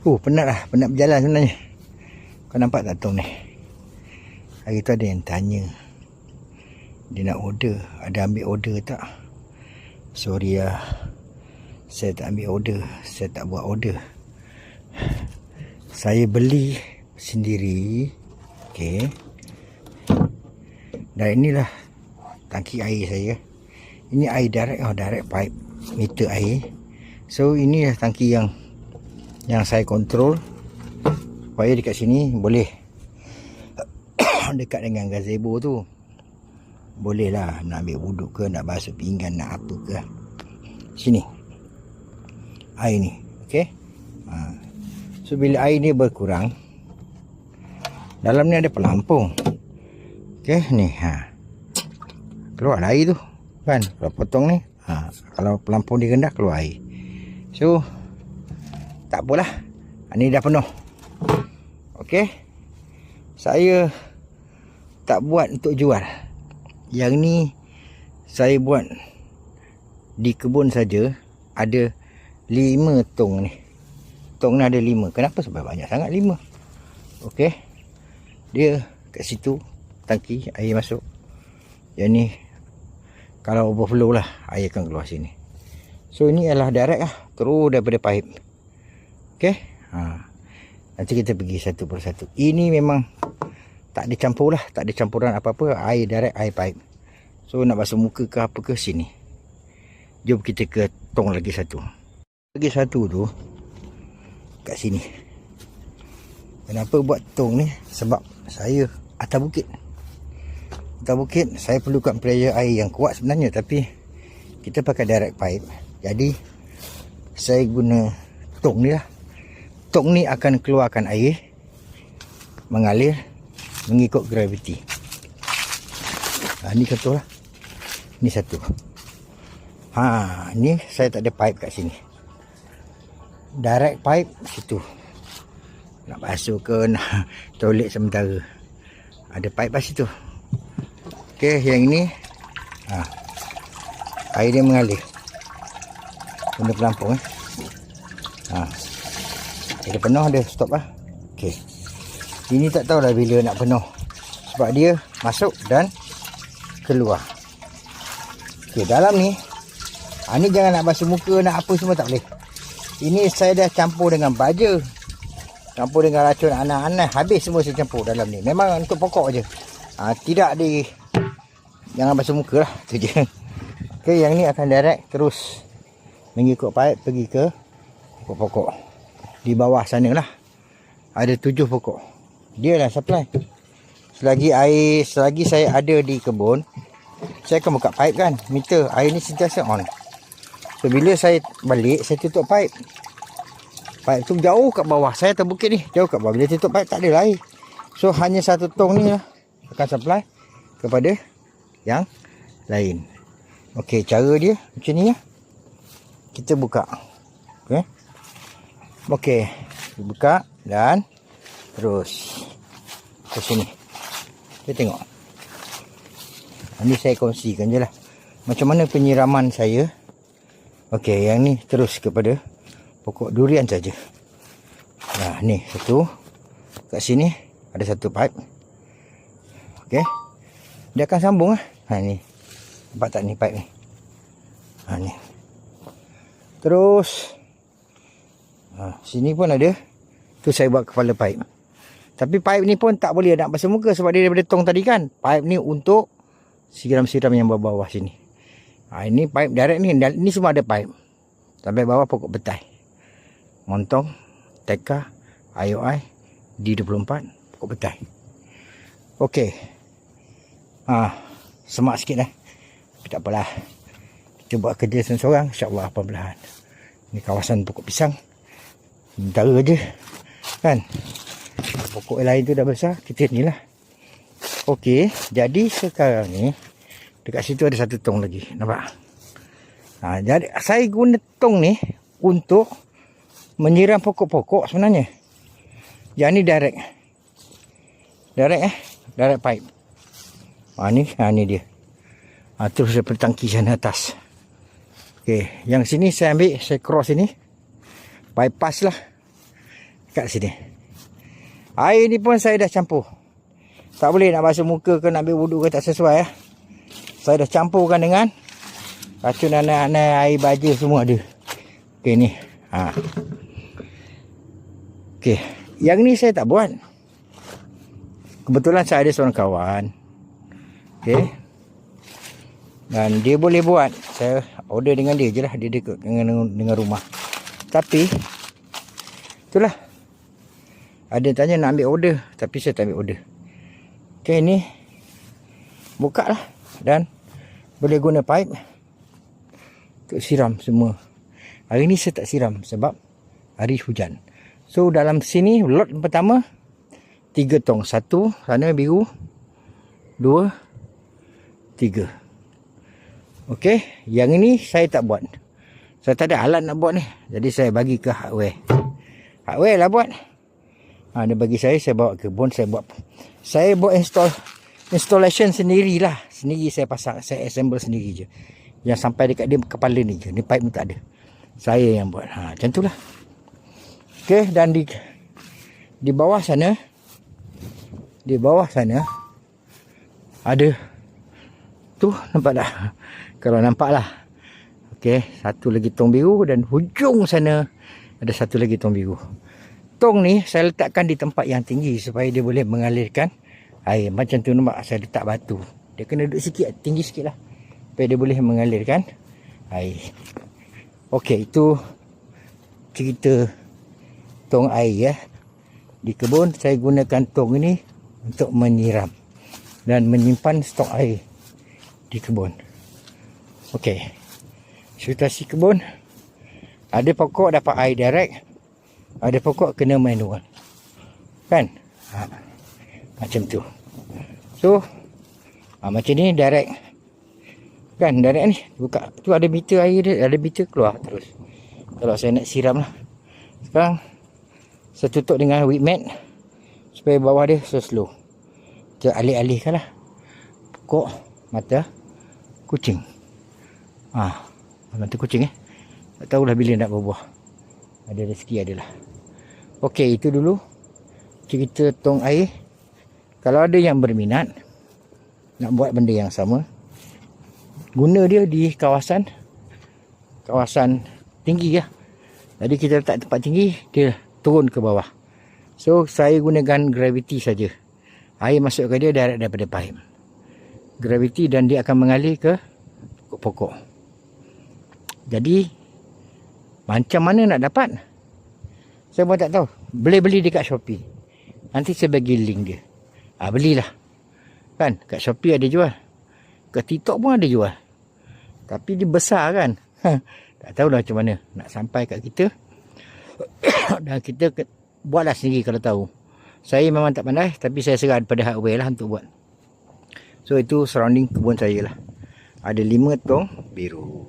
Oh, penat lah. Penat berjalan sebenarnya. Kau nampak tak tong ni? Hari tu ada yang tanya. Dia nak order. Ada ambil order tak? Sorry lah. Saya tak ambil order. Saya tak buat order. Saya beli sendiri. Okay. Dan inilah tangki air saya. Ini air direct. Oh, direct pipe. Meter air. So, ini lah tangki yang yang saya kontrol supaya dekat sini boleh dekat dengan gazebo tu. Boleh lah nak ambil wuduk ke nak basuh pinggan nak apa ke. Sini. Air ni ok ha. so bila air ni berkurang dalam ni ada pelampung. Ok ni ha. keluar air tu kan? Kalau potong ni ha. kalau pelampung dia rendah keluar air. So tak apalah. Ni dah penuh. Ok saya tak buat untuk jual. Yang ni saya buat di kebun saja ada lima tong ni. Tong ni ada lima. Kenapa sebab banyak sangat lima? Ok dia kat situ tangki air masuk. Yang ni kalau overflow lah air akan keluar sini. So ini adalah direct lah terus daripada pipe ok ha. nanti kita pergi satu persatu. Ini memang tak ada campur lah tak ada campuran apa-apa. Air direct air pipe. So nak basuh muka ke apa ke sini. Jom kita ke tong lagi satu. Lagi satu tu kat sini. Kenapa buat tong ni? Sebab saya atas bukit. Atas bukit saya perlukan pressure air yang kuat sebenarnya. Tapi kita pakai direct pipe. Jadi saya guna tong ni lah tong ni akan keluarkan air mengalir mengikut graviti. Ha, ni satu lah. Ni satu. Ha, ni saya tak ada pipe kat sini. Direct pipe situ. Nak basuh ke nak toilet sementara. Ada pipe pas situ. Okey, yang ini ha. Air dia mengalir. Benda pelampung eh. Ha. Dia penuh dia stop lah. Okey. Ini tak tahulah bila nak penuh. Sebab dia masuk dan keluar. Okey, dalam ni ha, ni jangan nak basuh muka nak apa semua tak boleh. Ini saya dah campur dengan baja. Campur dengan racun anak-anak. Habis semua saya campur dalam ni. Memang untuk pokok je. Ha, tidak di jangan basuh muka lah. Tu je. Okey, yang ni akan direct terus mengikut pipe pergi ke pokok-pokok. Di bawah sana lah. Ada tujuh pokok. Dia lah supply. Selagi air selagi saya ada di kebun saya akan buka pipe kan. Meter air ni sentiasa on. So bila saya balik saya tutup pipe. Pipe tu jauh kat bawah. Saya terbukit ni jauh kat bawah. Bila tutup pipe tak ada air. So hanya satu tong ni lah akan supply kepada yang lain. Ok cara dia macam ni lah. Kita buka. Ok ok buka dan terus ke sini. Kita tengok. Ini saya kongsikan je lah. Macam mana penyiraman saya? Ok yang ni terus kepada pokok durian saja. Nah ni satu. Kat sini ada satu pipe ok dia akan sambung lah. Ha ni. Nampak tak ni pipe ni? Ha ni. Terus ha, sini pun ada tu saya buat kepala pipe tapi pipe ni pun tak boleh nak basuh muka sebab dia daripada tong tadi kan. Pipe ni untuk siram-siram yang bawah-bawah sini. Ha, ini pipe direct ni. Ini semua ada pipe. Sampai bawah pokok betai. Montong, teka, IOI, D24, pokok betai. Okey. Ha, semak sikit eh. Tapi tak apalah. Kita buat kerja seorang-seorang. InsyaAllah apa belahan. Ini kawasan pokok pisang. Sementara je. Kan? pokok lain tu dah besar. Kita ni lah. Ok jadi sekarang ni dekat situ ada satu tong lagi. Nampak? Ha, jadi saya guna tong ni untuk menyiram pokok-pokok sebenarnya. Yang ni direct. Direct eh? Direct pipe. Ha, ni ha, ni dia. Ha, terus daripada tangki sana atas. Ok yang sini saya ambil saya cross sini. Bypass lah Kat sini. Air ni pun saya dah campur. Tak boleh nak basuh muka ke nak ambil wuduk ke tak sesuai ya. Saya dah campurkan dengan racun anai-anai air baja semua ada. Okey ni. Ha. Okey. Yang ni saya tak buat. Kebetulan saya ada seorang kawan. Okey. Dan dia boleh buat. Saya order dengan dia je lah. Dia dekat dengan, dengan rumah. Tapi. Itulah. Ada tanya nak ambil order. Tapi saya tak ambil order. Okey ni. Buka lah. Dan. Boleh guna pipe. Untuk siram semua. Hari ni saya tak siram. Sebab. Hari hujan. So dalam sini lot pertama tiga tong. Satu sana biru. Dua. Tiga. Okey, yang ini saya tak buat. Saya tak ada alat nak buat ni. Jadi saya bagi ke hardware. Hardware lah buat. Ha, dia bagi saya, saya bawa ke kebun, saya buat. Saya buat install installation sendirilah. Sendiri saya pasang, saya assemble sendiri je. Yang sampai dekat dia kepala ni je. Ni pipe ni tak ada. Saya yang buat. Ha, macam tu lah. Okey dan di di bawah sana di bawah sana ada tu nampak tak? Kalau nampak lah. Okey, satu lagi tong biru dan hujung sana ada satu lagi tong biru. Tong ni saya letakkan di tempat yang tinggi supaya dia boleh mengalirkan air. Macam tu nampak saya letak batu. Dia kena duduk sikit, tinggi sikit lah. Supaya dia boleh mengalirkan air. Okey, itu cerita tong air ya. Di kebun saya gunakan tong ini untuk menyiram dan menyimpan stok air di kebun. Okey. Situasi kebun ada pokok dapat air direct, ada pokok kena manual. Kan? Ha. Macam tu. So, ha, macam ni direct. Kan direct ni buka tu ada meter air dia, ada meter keluar terus. Kalau saya nak siram lah. Sekarang saya tutup dengan whip mat supaya bawah dia so slow kita alih-alihkan lah pokok mata kucing ah mata kucing eh tak tahulah bila nak berbuah ada rezeki adalah ok itu dulu cerita tong air kalau ada yang berminat nak buat benda yang sama guna dia di kawasan kawasan tinggi ya jadi kita letak tempat tinggi dia turun ke bawah. So saya gunakan gravity saja. Air masuk ke dia direct daripada pipe. Gravity dan dia akan mengalir ke pokok-pokok. Jadi macam mana nak dapat? Saya pun tak tahu. Boleh beli dekat Shopee. Nanti saya bagi link dia. Ha, belilah. Kan kat Shopee ada jual. Kat TikTok pun ada jual. Tapi dia besar kan. tak tahulah macam mana nak sampai kat kita. dan kita buatlah sendiri kalau tahu saya memang tak pandai tapi saya serah pada hardware lah untuk buat so itu surrounding kebun saya lah ada lima tong biru